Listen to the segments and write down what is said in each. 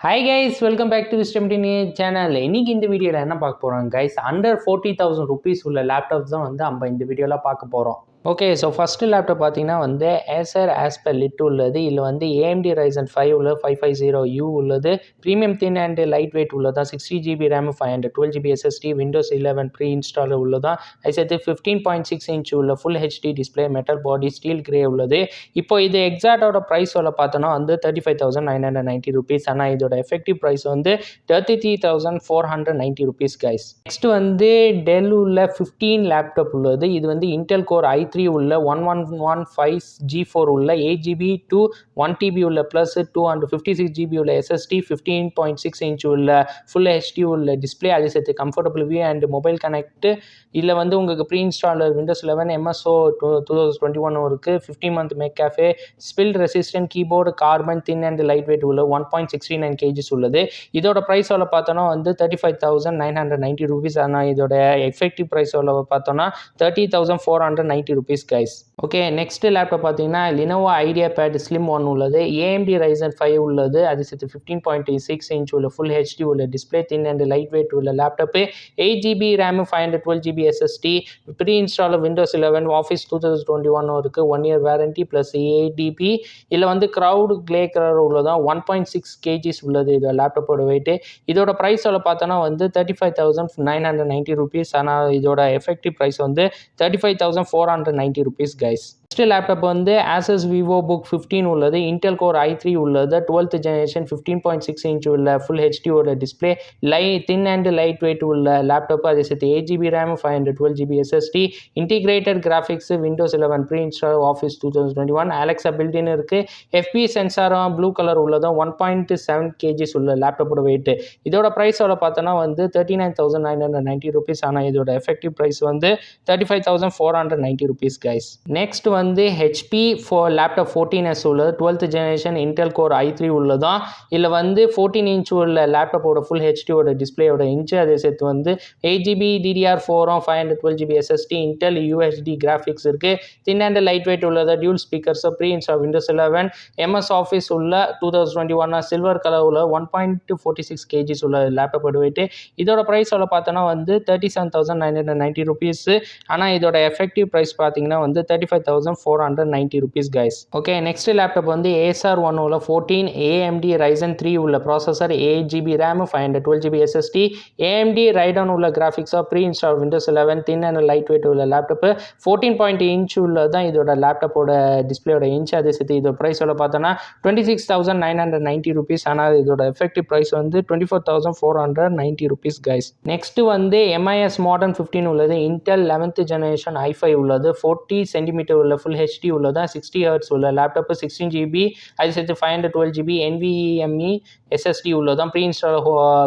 Hi guys welcome back to விஸ்டம்டினி channel இன்றைக்கி இந்த வீடியோவில் என்ன பார்க்க போகிறோம் guys under forty thousand rupees உள்ள லேப்டாப்ஸ் தான் வந்து நம்ம இந்த வீடியோவில் பார்க்க போகிறோம் ஓகே ஸோ ஃபஸ்ட்டு லேப்டாப் பார்த்தீங்கன்னா வந்து ஏசர் ஆஸ்பர் லிட் உள்ளது. இதில் வந்து ஏஎம்டி ரைசன் ஃபைவ் உள்ள ஃபைவ் ஃபைவ் ஜீரோ யூ உள்ளது. Premium thin and light weight உள்ளதா sixty GB RAM five hundred twelve GB SSD Windows eleven pre install உள்ளதா அது சேர்த்து ஃபிஃப்டீன் பாயிண்ட் சிக்ஸ் இன்ச் உள்ள full HD display metal body steel grey உள்ளது. இப்போ இது எக்ஸாக்டோட ப்ரைஸ் சொல்ல பார்த்தோன்னா வந்து thirty five thousand nine hundred ninety rupees ஆனால் இதோட எஃபெக்டிவ் ப்ரைஸ் வந்து thirty three thousand four hundred ninety rupees guys next வந்து டெல் உள்ள ஃபிஃப்டீன் லேப்டாப் உள்ளது. இது வந்து இன்டெல் கோர் ஐ த்ரீ உள்ள one one one five G four உள்ள eight GB two one TB உள்ள plus two and fifty six GB உள்ள SSD fifteen point six inch உள்ள ஃபுல் ஹெச்டி உள்ள டிஸ்பிளே அது சேர்த்து comfortable view and mobile connect இதில் வந்து உங்களுக்கு pre installer Windows eleven MSO two two thousand twenty one இருக்குது fifty month McAfee spill resistant keyboard carbon thin and light weight உள்ள one point sixty nine kgs உள்ளது. இதோட price எவ்வளோ பார்த்தோன்னா வந்து thirty five thousand nine hundred ninety rupees ஆனால் இதோட effective price எவ்வளோ பார்த்தோன்னா thirty thousand four hundred ninety rupees guys okay next laptop பார்த்தீங்கன்னா Lenovo IdeaPad slim one உள்ளது ஏஎம்டி ரைசன் ஃபைவ் உள்ளது அது சேர்த்து ஃபிஃப்டீன் பாயிண்ட் சிக்ஸ் இன்ச் உள்ள ஃபுல் ஹெச்டி உள்ள display thin and light weight உள்ள laptop eight GB RAM five hundred twelve GB SSD pre install Windows eleven office two thousand twenty one இருக்குது one year warranty plus ADP DP இதில் வந்து cloud grey colour உள்ளதான் one point six kgs உள்ளது இது லேப்டாப்போட weight இதோட price எவ்வளோ பார்த்தோன்னா வந்து thirty five thousand nine hundred ninety rupees ஆனால் இதோட எஃபெக்டிவ் ப்ரைஸ் வந்து thirty five thousand four hundred ninety rupees guys next laptop வந்து ஆசஸ் விவோ புக் ஃபிஃப்டீன் உள்ளது இன்டெல் கோர் ஐ த்ரீ உள்ளது twelfth generation fifteen point six inch உள்ள full ஹெச்டியோட display லை thin and light weight உள்ள laptop அதே சேர்த்து eight GB RAM five hundred twelve GB SSD integrated graphics Windows eleven pre install office two thousand twenty one Alexa built in இருக்குது எஃபி சென்சாரும் blue colour உள்ளதும் one point seven kgs உள்ள லேப்டாப்போட weight இதோட ப்ரைஸோட பார்த்தோன்னா வந்து thirty nine thousand nine hundred ninety rupees ஆனால் இதோட எஃபெக்டிவ் ப்ரைஸ் வந்து thirty five thousand four hundred ninety rupees guys next வந்து வந்து ஹெச்பி ஃபோ லேப்டாப் ஃபோர்டீன் எஸ் உள்ளது. Twelfth generation Intel core i three உள்ளதான் இல்லை வந்து ஃபோர்டீன் இன்ச் உள்ள லேப்டாப்போட ஃபுல் ஹெச்டியோட டிஸ்பிளேயோட இன்ச்சு அதே சேர்த்து வந்து eight GB DDR ஃபோரும் five hundred twelve GB SSD Intel UHD graphics இருக்குது தின் அண்ட் லைட் வெயிட் உள்ளது. Dual speakers pre install Windows eleven MS Office உள்ள two thousand twenty one silver colour உள்ள one point forty six kgs உள்ள laptop weight இதோட price எவ்வளோ பார்த்தோன்னா வந்து thirty seven thousand nine hundred ninety rupees ஆனால் இதோட எஃபெக்டிவ் ப்ரைஸ் பார்த்தீங்கன்னா வந்து thirty five thousand four hundred ninety rupees guys okay next laptop வந்து ஏஎஸ்ஆர் ஒன் உள்ள ஃபோர்டீன் ஏஎம்டி ரைசன் த்ரீ உள்ள processor eight GB RAM five hundred twelve GB SSD AMD Radeon உள்ள கிராஃபிக்ஸாக pre install Windows eleven thin and light weight உள்ள laptop fourteen point inch உள்ள தான் இதோட லேப்டாப்போட டிஸ்பிளேயோட inch அதே சேர்த்து இதோட ப்ரைஸ் எவ்வளோ பார்த்தோன்னா twenty six thousand nine hundred ninety rupees ஆனால் இதோட எஃபெக்டிவ் ப்ரைஸ் வந்து twenty four thousand four hundred ninety rupees guys next வந்து எம்ஐஎஸ் மாடர்ன் ஃபிஃப்டின் உள்ளது. Intel eleventh generation i five உள்ளது. ஃபோர்ட்டி சென்டிமீட்டர் உள்ள ஃபுல் ஹெச்டி உள்ளதா? சிக்ஸ்டி ஹர்ட்ஸ் உள்ள. Laptop sixteen GB அது சேர்த்து five hundred twelve GB NVMe SSD உள்ளதான் pre install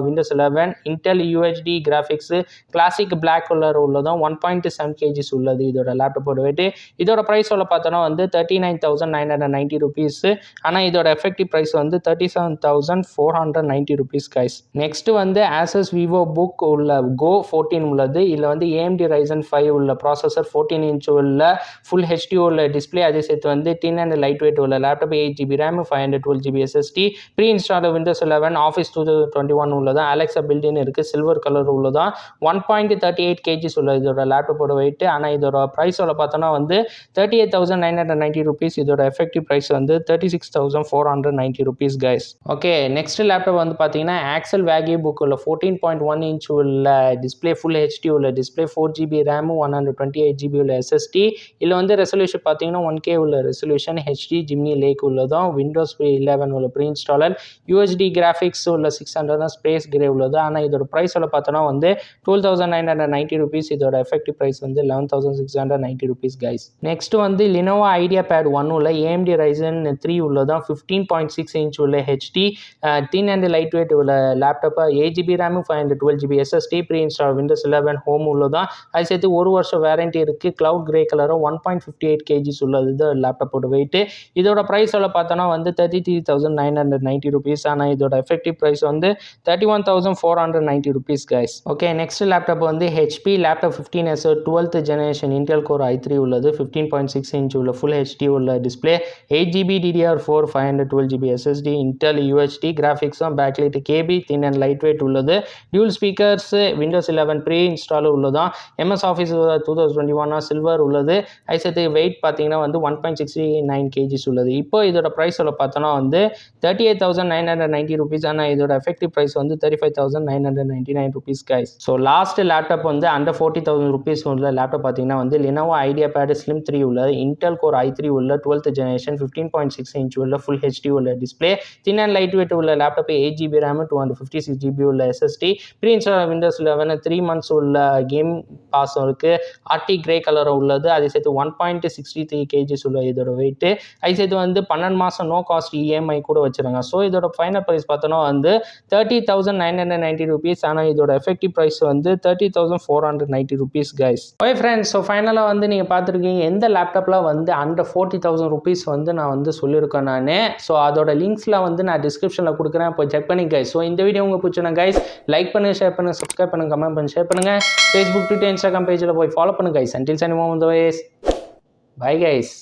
Windows eleven Intel UHD graphics classic black colour உள்ளதும். One point seven KGs உள்ளது இதோட லேப்டாப்போட வெயிட்டு இதோட ப்ரைஸ் சொல்ல பார்த்தோன்னா வந்து thirty nine thousand nine hundred ninety rupees ஆனால் இதோட எஃபெக்டிவ் ப்ரைஸ் வந்து thirty seven thousand four hundred ninety rupees guys next வந்து ஆசஸ் விவோ புக் உள்ள கோ ஃபோர்டீன் உள்ளது. இதில் வந்து ஏஎம்டி ரைசன் ஃபைவ் உள்ள ப்ராசஸர் ஃபோர்டீன் இன்ச் உள்ள ஃபுல் ஹெச்டி உள்ள டிஸ்பிளே அதே சேர்த்து வந்து டின் அண்ட் லைட் வெயிட் உள்ள laptop eight GB RAM five hundred twelve GB SSD pre install Windows eleven Office two thousand twenty one உள்ளதான் Alexa built in இருக்குது silver colour உள்ளதான் one point thirty eight kgs உள்ள இதோட லேப்டாப்போட weight ஆனால் இதோட ப்ரைஸோட பார்த்தோன்னா வந்து thirty eight thousand nine hundred ninety rupees இதோட எஃபெக்டிவ் ப்ரைஸ் வந்து thirty six thousand four hundred ninety rupees guys okay next laptop வந்து பார்த்தீங்கன்னா ஆக்சல் வேகி புக் உள்ள ஃபோர்டீன் பாயிண்ட் ஒன் இன்ச் உள்ள டிஸ்பிளே ஃபுல் ஹெச்டி உள்ள display four GB RAM one hundred twenty eight GB உள்ள SSD இதில் வந்து ரெசல்யூஷன் பார்த்தீங்கன்னா ஒன் கே உள்ள ரெசல்யூஷன் ஹெச்டி ஜிம்னி லேக் உள்ளதும் விண்டோஸ் லெவன் உள்ள ப்ரீ இன்ஸ்டாலர் யூஎஸ்டி கிராஃபிக்ஸ் உள்ள சிக்ஸ் ஹண்ட்ரட் ஸ்பேஸ் கிரே உள்ளது. ஆனால் இதோட ப்ரைஸோட பார்த்தோன்னா வந்து twelve thousand nine hundred ninety rupees இதோட எஃபெக்டிவ் ப்ரைஸ் வந்து eleven thousand six hundred ninety rupees guys next வந்து லினோவா ஐடியா பேட் ஒன் உள்ள ஏஎம்டி ரைசன் த்ரீ உள்ளதான் ஃபிஃப்டீன் பாயிண்ட் சிக்ஸ் இன்ச் உள்ள HD thin and light weight உள்ள laptop eight GB five hundred twelve GB SSD pre install Windows eleven Home உள்ளதான் அது சேர்த்து ஒரு வருஷம் வேரண்டி இருக்குது க்ளவுட் கிரே கலரும் one point fifty eight eight kgs உள்ளது இது லேப்டாப்போட வெயிட்டு இதோட ப்ரைஸ் எல்லாம் பார்த்தோன்னா வந்து thirty three thousand nine hundred ninety rupees ஆனால் இதோட எஃபெக்டிவ் ப்ரைஸ் வந்து thirty one thousand four hundred ninety rupees guys okay next laptop வந்து HP laptop fifteen S twelfth generation Intel core i three உள்ளது fifteen point six inch உள்ள full HD உள்ள display eight GB DDR four five hundred twelve GB SSD Intel UHD கிராஃபிக்ஸும் backlight KB thin and light weight உள்ளது. Dual speakers Windows eleven pre இன்ஸ்டாலும் உள்ளதான் MS Office two thousand twenty ஒன்னா silver உள்ளது. ஐசத்து weight பார்த்தீங்கன்னா வந்து one point sixty nine kgs உள்ளது. இப்போ இதோட ப்ரைஸ் சொல்ல பார்த்தோன்னா வந்து thirty eight thousand nine hundred ninety rupees ஆனால் இதோட எஃபெக்டிவ் ப்ரைஸ் வந்து thirty five thousand nine hundred ninety nine rupees guys so last laptop வந்து அண்டர் ஃபோர்ட்டி தௌசண்ட் ருபீஸ் உள்ள லேப்டாப் பார்த்தீங்கன்னா வந்து Lenovo IdeaPad Slim three உள்ள Intel core i three உள்ள twelfth generation fifteen point six inch உள்ள full HD உள்ள display thin and light weight உள்ள laptop eight GB RAM two hundred fifty six GB உள்ள SSD pre install Windows eleven three months உள்ள game பாஸும் இருக்குது arctic grey கலரும் உள்ளது. அதை சேர்த்து one point six sixty three kgs உள்ள இதோட வெயிட்டு அது வந்து பன்னெண்டு மாதம் நோ காஸ்ட் இஎம்ஐ கூட வச்சுருங்க. ஸோ இதோட ஃபைனல் ப்ரைஸ் பார்த்தோன்னா வந்து thirty thousand nine hundred ninety rupees ஆனால் இதோட எஃபெக்டிவ் ப்ரைஸ் வந்து thirty thousand four hundred ninety rupees guys okay friends so ஃபைனலாக வந்து நீங்கள் பார்த்துருக்கீங்க எந்த லேப்டாப்பில் வந்து அண்டர் ஃபோர்ட்டி தௌசண்ட் ருபீஸ் வந்து நான் வந்து சொல்லியிருக்கேன் நான். ஸோ அதோட லிங்க்ஸில் வந்து நான் டிஸ்கிரிப்ஷனில் கொடுக்குறேன். இப்போ செக் பண்ணி கைஸ் ஸோ இந்த வீடியோ உங்களுக்கு பிடிச்சினா கைஸ் லைக் பண்ணுங்க ஷேர் பண்ணுங்க சப்ஸ்கிரைப் பண்ணுங்க கமெண்ட் பண்ணி ஷேர் பண்ணுங்க. ஃபேஸ்புக் ட்விட்டர் இன்ஸ்டாகிராம் பேஜில் போய் ஃபாலோ பண்ணுங்க கைஸ் அண்டில் சனி மோமன் பை கைஸ்